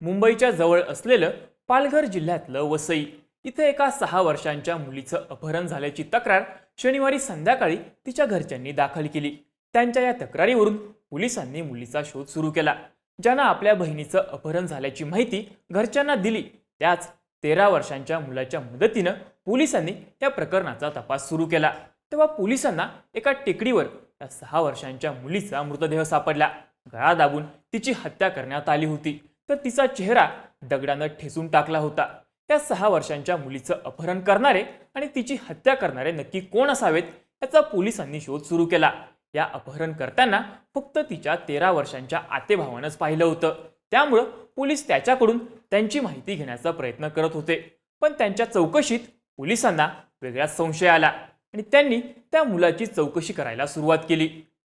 मुंबईच्या जवळ असलेलं पालघर जिल्ह्यातलं वसई इथे एका सहा वर्षांच्या मुलीचं अपहरण झाल्याची तक्रार शनिवारी संध्याकाळी तिच्या घरच्यांनी दाखल केली. त्यांच्या या तक्रारीवरून पोलिसांनी मुलीचा शोध सुरू केला. ज्यानं आपल्या बहिणीचं अपहरण झाल्याची माहिती घरच्यांना दिली. त्याच तेरा वर्षांच्या मुलाच्या मदतीनं पोलिसांनी या प्रकरणाचा तपास सुरू केला. तेव्हा पोलिसांना एका टेकडीवर या सहा वर्षांच्या मुलीचा मृतदेह सापडला. गळा दाबून तिची हत्या करण्यात आली होती. तर तिचा चेहरा दगडानं ठेचून टाकला होता. त्या सहा वर्षांच्या मुलीचं अपहरण करणारे आणि तिची हत्या करणारे नक्की कोण असावेत याचा पोलिसांनी शोध सुरू केला. या अपहरण करताना फक्त तिच्या तेरा वर्षांच्या आतेभावानंच पाहिलं होतं. त्यामुळं पोलीस त्याच्याकडून त्यांची माहिती घेण्याचा प्रयत्न करत होते. पण त्यांच्या चौकशीत पोलिसांना वेगळाच संशय आला आणि त्यांनी त्या मुलाची चौकशी करायला सुरुवात केली.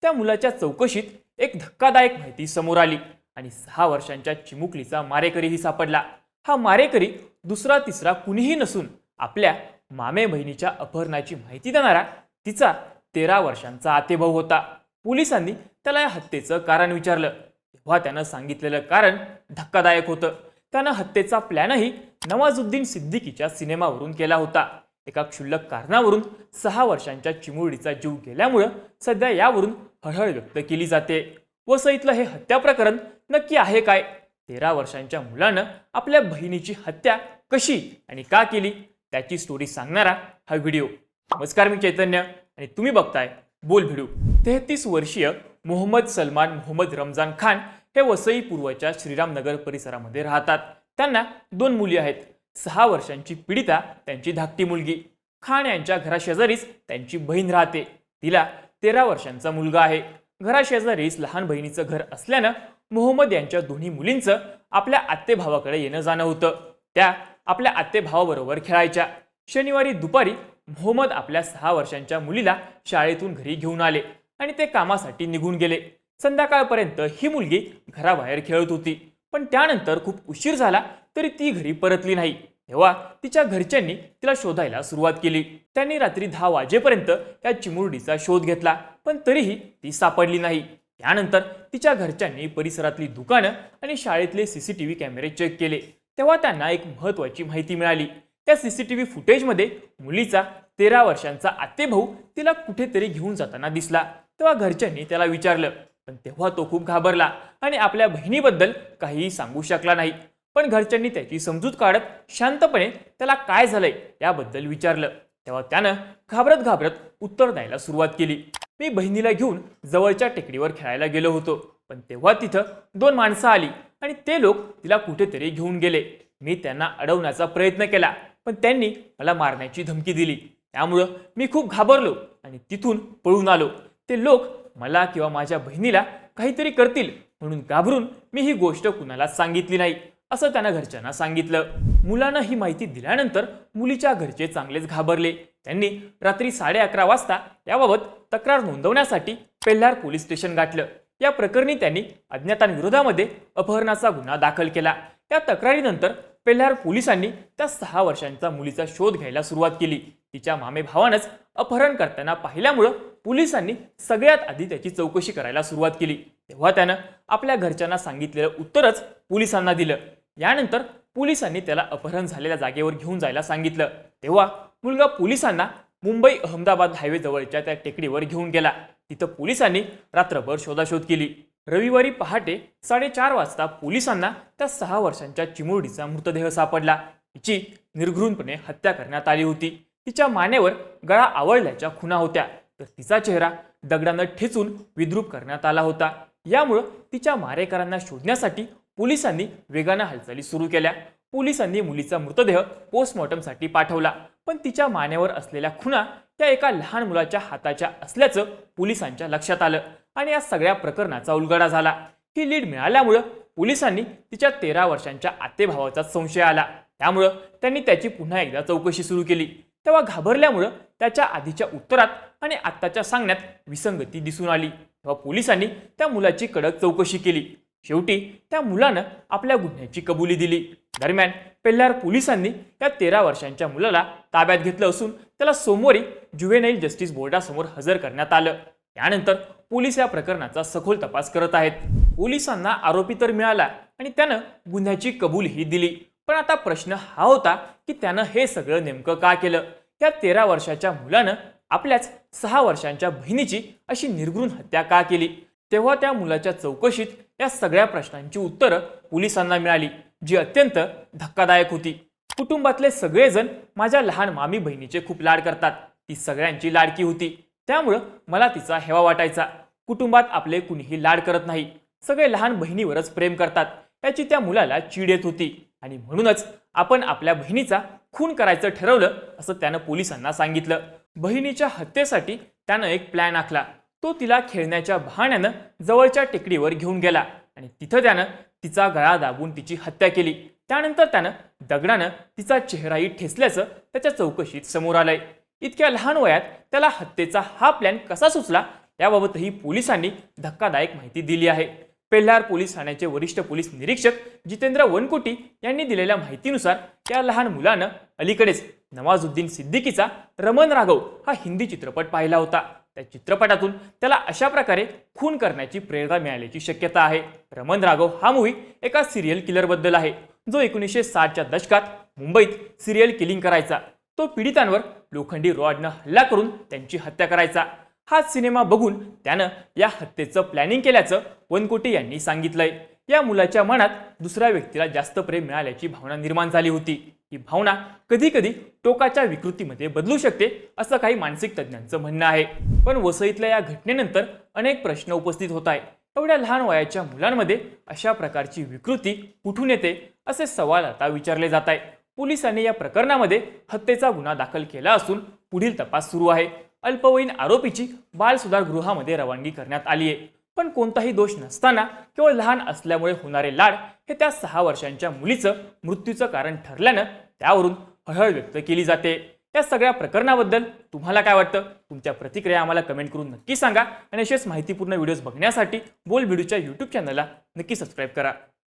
त्या मुलाच्या चौकशीत एक धक्कादायक माहिती समोर आली. आणि सहा वर्षांच्या चिमुकलीचा मारेकरीही सापडला. हा मारेकरी दुसरा तिसरा कुणीही नसून आपल्या मामे बहिणीच्या अपहरणाची माहिती देणारा तिचा तेरा वर्षांचा आतेभाऊ होता. पोलिसांनी त्याला या हत्येचं कारण विचारलं. तेव्हा त्यानं सांगितलेलं कारण धक्कादायक होतं. त्यानं हत्येचा प्लॅनही नवाजुद्दीन सिद्दीकीच्या सिनेमावरून केला होता. एका क्षुल्लक कारणावरून सहा वर्षांच्या चिमुरडीचा जीव गेल्यामुळं सध्या यावरून हळहळ व्यक्त केली जाते. वसईतलं हे हत्या प्रकरण नक्की आहे काय? तेरा वर्षांच्या मुलानं आपल्या बहिणीची हत्या कशी आणि का केली? त्याची स्टोरी सांगणारा हा व्हिडिओ नमस्कार मी चैतन्य आणि तुम्ही बघताय बोल भिडू. तेहतीस वर्षीय मोहम्मद सलमान मोहम्मद रमजान खान हे वसई पूर्वच्या श्रीरामनगर परिसरामध्ये राहतात. त्यांना दोन मुली आहेत. सहा वर्षांची पीडिता त्यांची धाकटी मुलगी. खान यांच्या घराशेजारीच त्यांची बहीण राहते. तिला तेरा वर्षांचा मुलगा आहे. घराशेजारीच लहान बहिणीचं घर असल्यानं मोहम्मद यांच्या दोन्ही मुलींचं आपल्या आत्तेभावाकडे येणं जाणं होतं त्या आपल्या आत्तेभावाबरोबर खेळायच्या. शनिवारी दुपारी मोहम्मद आपल्या सहा वर्षांच्या मुलीला शाळेतून घरी घेऊन आले आणि ते कामासाठी निघून गेले. संध्याकाळपर्यंत ही मुलगी घराबाहेर खेळत होती. पण त्यानंतर खूप उशीर झाला तरी ती घरी परतली नाही. तेव्हा तिच्या घरच्यांनी तिला शोधायला सुरुवात केली. त्यांनी रात्री दहा वाजेपर्यंत या चिमुरडीचा शोध घेतला. पण तरीही ती सापडली नाही. त्यानंतर तिच्या घरच्यांनी परिसरातली दुकानं आणि शाळेतले सीसीटीव्ही कॅमेरे चेक केले. तेव्हा त्यांना एक महत्वाची माहिती मिळाली. त्या सीसीटीव्ही फुटेजमध्ये मुलीचा तेरा वर्षांचा आतेभाऊ तिला कुठेतरी घेऊन जाताना दिसला. तेव्हा घरच्यांनी त्याला विचारलं पण तेव्हा तो खूप घाबरला आणि आपल्या बहिणीबद्दल काहीही सांगू शकला नाही. पण घरच्यांनी त्याची समजूत काढत शांतपणे त्याला काय झालंय याबद्दल विचारलं. तेव्हा त्यानं घाबरत घाबरत उत्तर द्यायला सुरुवात केली. मी बहिणीला घेऊन जवळच्या टेकडीवर खेळायला गेलो होतो. पण तेव्हा तिथं दोन माणसं आली आणि ते लोक तिला कुठेतरी घेऊन गेले. मी त्यांना अडवण्याचा प्रयत्न केला पण त्यांनी मला मारण्याची धमकी दिली. त्यामुळं मी खूप घाबरलो आणि तिथून पळून आलो. ते लोक मला किंवा माझ्या बहिणीला काहीतरी करतील म्हणून घाबरून मी ही गोष्ट कुणाला सांगितली नाही. असं त्यानं घरच्यांना सांगितलं. मुलानं ही माहिती दिल्यानंतर मुलीच्या घरचे चांगलेच घाबरले. त्यांनी रात्री साडे अकरा वाजता याबाबत तक्रार नोंदवण्यासाठी पेल्हार पोलीस स्टेशन गाठलं. या प्रकरणी त्यांनी अज्ञातांविरोधामध्ये अपहरणाचा गुन्हा दाखल केला. त्या तक्रारीनंतर पेल्हार पोलिसांनी त्या सहा वर्षांचा मुलीचा शोध घ्यायला सुरुवात केली. तिच्या मामे भावानंच अपहरण करताना पाहिल्यामुळं पोलिसांनी सगळ्यात आधी त्याची चौकशी करायला सुरुवात केली. तेव्हा त्यानं आपल्या घरच्यांना सांगितलेलं उत्तरच पोलिसांना दिलं. यानंतर पोलिसांनी त्याला अपहरण झालेल्या जागेवर घेऊन जायला सांगितलं. तेव्हा मुलगा पोलिसांना मुंबई अहमदाबाद हायवे जवळच्या त्या टेकडीवर घेऊन गेला. तिथं पोलिसांनी रात्रभर शोधाशोध केली. रविवारी पहाटे साडेचार वाजता पोलिसांना त्या सहा वर्षांच्या चिमुरडीचा मृतदेह सापडला. तिची निर्घृणपणे हत्या करण्यात आली होती. तिच्या मानेवर गळा आवळल्याच्या खुणा होत्या. तर तिचा चेहरा दगडानं ठेचून विद्रूप करण्यात आला होता. यामुळं तिच्या मारेकरांना शोधण्यासाठी पोलिसांनी वेगानं हालचाली सुरू केल्या. पोलिसांनी मुलीचा मृतदेह पोस्टमॉर्टमसाठी पाठवला. पण तिच्या मानेवर असलेल्या खुणा त्या एका लहान मुलाच्या हाताच्या असल्याचं पोलिसांच्या लक्षात आलं आणि या सगळ्या प्रकरणाचा उलगडा झाला. ही लीड मिळाल्यामुळं पोलिसांनी तिच्या तेरा वर्षांच्या आतेभावाचा संशय आला. त्यामुळं त्यांनी त्याची पुन्हा एकदा चौकशी सुरू केली. तेव्हा घाबरल्यामुळं त्याच्या आधीच्या उत्तरात आणि आत्ताच्या सांगण्यात विसंगती दिसून आली. तेव्हा पोलिसांनी त्या मुलाची कडक चौकशी केली. शेवटी त्या मुलानं आपल्या गुन्ह्याची कबुली दिली. दरम्यान पेल्लार पोलिसांनी या तेरा वर्षांच्या मुलाला ताब्यात घेतलं असून त्याला सोमवारी ज्युवेनाईल जस्टिस बोर्डासमोर हजर करण्यात आलं. त्यानंतर पोलीस या प्रकरणाचा सखोल तपास करत आहेत. पोलिसांना आरोपी तर मिळाला आणि त्यानं गुन्ह्याची कबूलही दिली. पण आता प्रश्न हा होता की त्यानं हे सगळं नेमकं का केलं? त्या तेरा वर्षाच्या मुलानं आपल्याच सहा वर्षांच्या बहिणीची अशी निर्घृण हत्या का केली? तेव्हा त्या मुलाच्या चौकशीत या सगळ्या प्रश्नांची उत्तरं पोलिसांना मिळाली जी अत्यंत धक्कादायक होती. कुटुंबातले सगळेजण माझ्या लहान मामी बहिणीचे खूप लाड करतात. ती सगळ्यांची लाडकी होती. त्यामुळं मला तिचा हेवा वाटायचा. कुटुंबात आपले कुणीही लाड करत नाही. सगळे लहान बहिणीवरच प्रेम करतात. याची त्या मुलाला चीड येत होती. आणि म्हणूनच आपण आपल्या बहिणीचा खून करायचं ठरवलं असं त्यानं पोलिसांना सांगितलं. बहिणीच्या हत्येसाठी त्यानं एक प्लॅन आखला. तो तिला खेळण्याच्या बहाण्यानं जवळच्या टेकडीवर घेऊन गेला. आणि तिथं त्यानं तिचा गळा दाबून तिची हत्या केली. त्यानंतर त्यानं दगडानं तिचा चेहराही ठेचल्याचं त्याच्या चौकशीत समोर आलंय. इतक्या लहान वयात त्याला हत्येचा हा प्लॅन कसा सुचला याबाबतही पोलिसांनी धक्कादायक माहिती दिली आहे. पेल्हार पोलीस ठाण्याचे वरिष्ठ पोलीस निरीक्षक जितेंद्र वनकोटी यांनी दिलेल्या माहितीनुसार या लहान मुलानं अलीकडेच नवाजुद्दीन सिद्दीकीचा रमन राघव हा हिंदी चित्रपट पाहिला होता. त्या चित्रपटातून त्याला अशा प्रकारे खून करण्याची प्रेरणा मिळाल्याची शक्यता आहे. रमन राघव हा मूवी एका सिरियल किलरबद्दल आहे. जो एकोणीसशे साठच्या दशकात मुंबईत सिरियल किलिंग करायचा. तो पीडितांवर लोखंडी रॉडनं हल्ला करून त्यांची हत्या करायचा. हाच सिनेमा बघून त्यानं या हत्येचं प्लॅनिंग केल्याचं वनकोटे यांनी सांगितलंय. या मुलाच्या मनात दुसऱ्या व्यक्तीला जास्त प्रेम मिळाल्याची भावना निर्माण झाली होती. ही भावना कधी कधी टोकाच्या विकृतीमध्ये बदलू शकते असं काही मानसिक तज्ज्ञांचं म्हणणं आहे. पण वसईतल्या या घटनेनंतर अनेक प्रश्न उपस्थित होत आहे एवढ्या लहान वयाच्या मुलांमध्ये अशा प्रकारची विकृती कुठून येते असे सवाल आता विचारले जात आहे पोलिसांनी या प्रकरणामध्ये हत्येचा गुन्हा दाखल केला असून पुढील तपास सुरू आहे. अल्पवयीन आरोपीची बाल सुधारगृहामध्ये रवानगी करण्यात आली आहे. पण कोणताही दोष नसताना केवळ लहान असल्यामुळे होणारे लाड हे त्या सहा वर्षांच्या मुलीचं मृत्यूचं कारण ठरल्यानं त्यावरून हळहळ व्यक्त केली जाते. या सगळ्या प्रकरणाबद्दल तुम्हाला काय वाटतं? तुमच्या प्रतिक्रिया आम्हाला कमेंट करून नक्की सांगा आणि असेच माहितीपूर्ण व्हिडिओज बघण्यासाठी बोल व्हिडिओच्या यूट्यूब चॅनलला नक्की सबस्क्राईब करा.